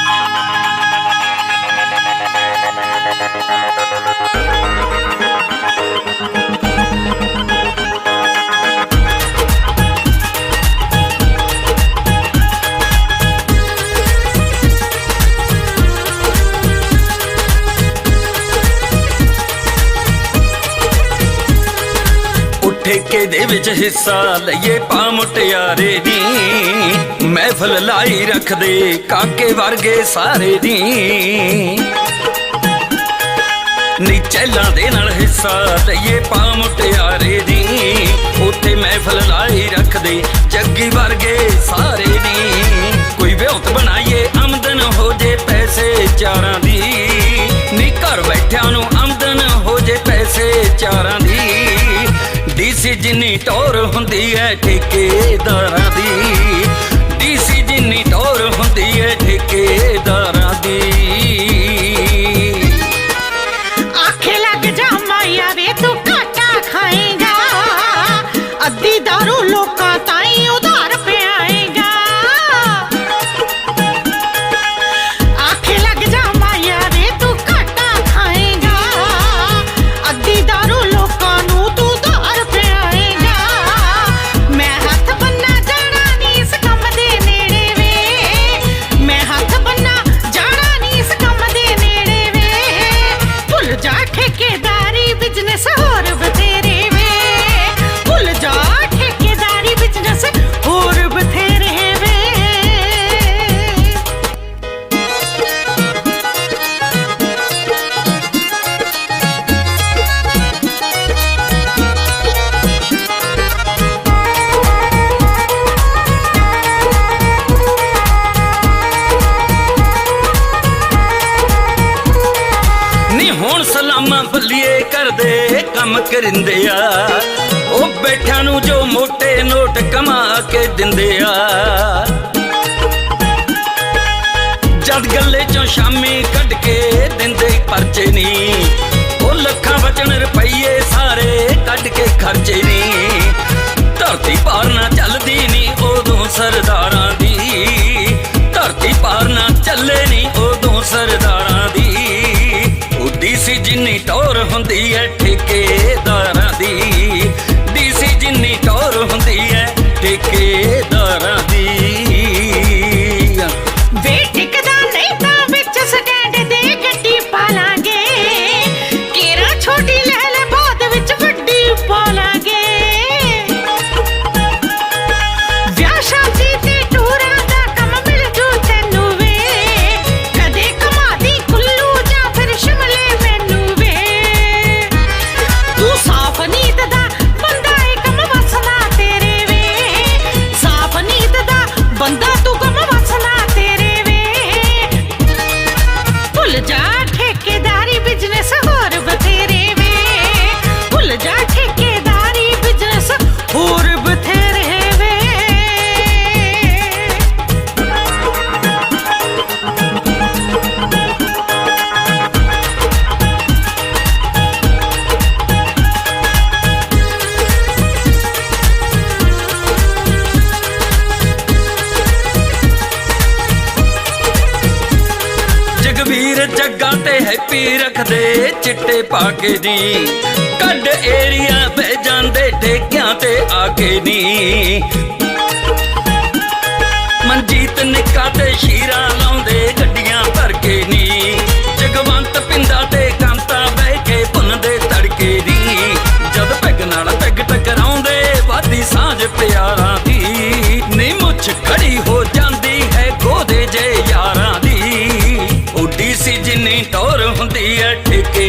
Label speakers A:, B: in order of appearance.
A: Thank you. ਠੇਕੇ ਦੇ ਵਿੱਚ ਹਿੱਸਾ ਲਈਏ ਪਾ ਮੁਟਿਆਰੇ ਦੀ। ਮਹਿਫਲ ਲਾਈ ਰੱਖਦੇ ਕਾਕੇ ਵਰਗੇ ਸਾਰੇ ਦੀ। ਨੀ ਦੇ ਨਾਲ ਹਿੱਸਾ ਲਈਏ ਪਾ ਮੁਟਿਆਰੇ ਦੀ। ਉੱਥੇ ਮਹਿਫਲ ਲਾਈ ਰੱਖਦੇ ਜੱਗੀ ਵਰਗੇ ਸਾਰੇ ਦੀ। ਕੋਈ ਵਿਉਂਤ ਬਣਾਈਏ ਆਮਦਨ ਹੋ ਜੇ ਪੈਸੇ ਚਾਰਾਂ ਦੀ। ਨੀ ਘਰ ਬੈਠਿਆਂ ਨੂੰ ਆਮਦਨ ਹੋ ਜੇ ਪੈਸੇ ਚਾਰਾਂ ਜਿੰਨੀ ਟੋਰ ਹੁੰਦੀ ਹੈ ਠੇਕੇਦਾਰਾਂ ਦੀ ਡੀਸੀ ਜਿੰਨੀ ਟੋਰ ਹੁੰਦੀ ਹੈ ਠੇਕੇਦਾਰ ਸਲਾਮਾਂ ਕਰਦੇ ਕੰਮ ਕਰਿੰਦੇ ਆ। ਉਹ ਬੈਠਿਆਂ ਨੂੰ ਜੋ ਮੋٹے ਨੋਟ ਕਮਾ ਕੇ ਦਿੰਦੇ ਆ। ਜਦ ਗੱਲੇ ਚੋਂ ਸ਼ਾਮੀ ਕੱਢ ਕੇ ਦਿੰਦੇ ਪਰਚੇ ਨਹੀਂ ਉਹ ਲੱਖਾਂ ਵਚਨ ਰੁਪਈਏ ਸਾਰੇ ਕੱਢ ਕੇ ਖਰਚੇ ਨਹੀਂ ਧਰਤੀ ਪਾਰ ਨਾ ਚੱਲਦੀ ਨਹੀਂ ਉਦੋਂ ਸਰਦਾਰ ਉੱਡੀ ਸੀ ਜਿੰਨੀ ਟੌਰ ਹੁੰਦੀ ਹੈ ਠੇਕੇਦਾਰਾਂ ਦੀ ਡੀਸੀ ਜਿੰਨੀ ਟੌਰ ਹੁੰਦੀ ਹੈ ਠੇਕੇਦਾਰਾਂ ਜਗਵੀਰ ਜੱਗਾ ਤੇ ਹੈਪੀ ਰੱਖਦੇ, ਚਿੱਟੇ ਪਾ ਕੇ ਦੀ ਕੱਢ ਏਰੀਆ ਬਹਿ ਜਾਂਦੇ, ਠੇਕਿਆਂ ਤੇ ਆ ਕੇ ਨੀ। ਮਨਜੀਤ ਨਿੱਕਾ ਤੇ ਸ਼ੀਰਾ ਲਾਉਂਦੇ, ਗੱਡੀਆਂ ਭਰ ਕੇ ਨੀ। ਜਗਵੰਤ ਪਿੰਦਾ ਤੇ ਕਾਂਤਾ ਬਹਿ ਕੇ ਭੁੰਨਦੇ, ਤੜਕੇ ਦੀ ਜਦ ਪੈਗ ਨਾਲ ਪੈਗ ਟਕਰਾਉਂਦੇ, ਵਾਦੀ ਸਾਂਝ ਪਿਆਰਾਂ ਦੀ। ਨੀ ਮੁੱਛ ਖੜੀ ਹੋ ਸੀ ਜਿੰਨੀ ਟੌਰ ਹੁੰਦੀ ਹੈ ਠੇਕੇਦਾਰਾਂ